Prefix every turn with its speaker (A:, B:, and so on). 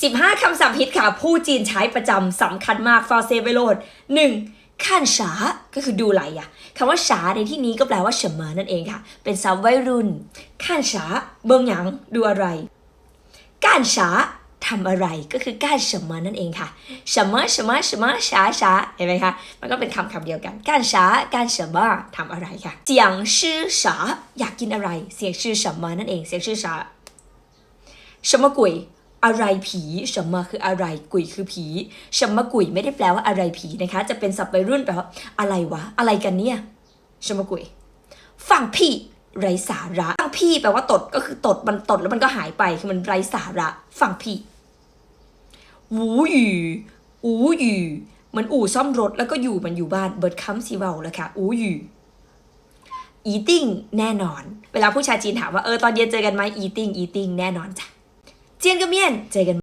A: 15คำศัพท์ฮิตค่ะ ผู้จีนใช้ประจำสำคัญมากฟาเซเวโรดหนึ่งขั้นฉาก็คือดูไหลอะคำว่าฉาในที่นี้ก็แปลว่าเฉมอนั่นเองค่ะ เป็นศัพท์วัยรุ่นขั้นฉาเบิ่งหยังดูอะไร ก้านฉาทำอะไรก็คือก้านเฉมอนั่นเองค่ะเฉมอเฉมอเฉมอฉาฉาเห็นไหมคะ มันก็เป็นคำคำเดียวกันก้านฉาก้านเฉมอทำอะไรค่ะเสียงชื่อฉาอยากกินอะไร เสียงชื่อเฉมอนั่นเองเสียงชื่อฉา 什么鬼 อะไรผีฉมมาคืออะไร กุยคือผีฉมมากุยไม่ได้แปลว่าอะไรผีนะคะ จะเป็นศัพท์วัยรุ่นแปลว่าอะไรวะ อะไรกันเนี่ยฉมมากุยฟังพี่ไรสาระฟังพี่แปลว่าตดก็คือตดมันตดแล้วมันก็หายไปคือมันไรสาระฟังพี่วูอยู่ อูอยู่มันอู่ซ่อมรถแล้วก็อยู่มันอยู่บ้านเบิร์ดคัมซีเวลแล้วค่ะอูอยู่ eating แน่นอน เวลาผู้ชายจีนถามว่าเออตอนเย็นเจอกันไหม eating eating แน่นอนจ้ะ เจียนกั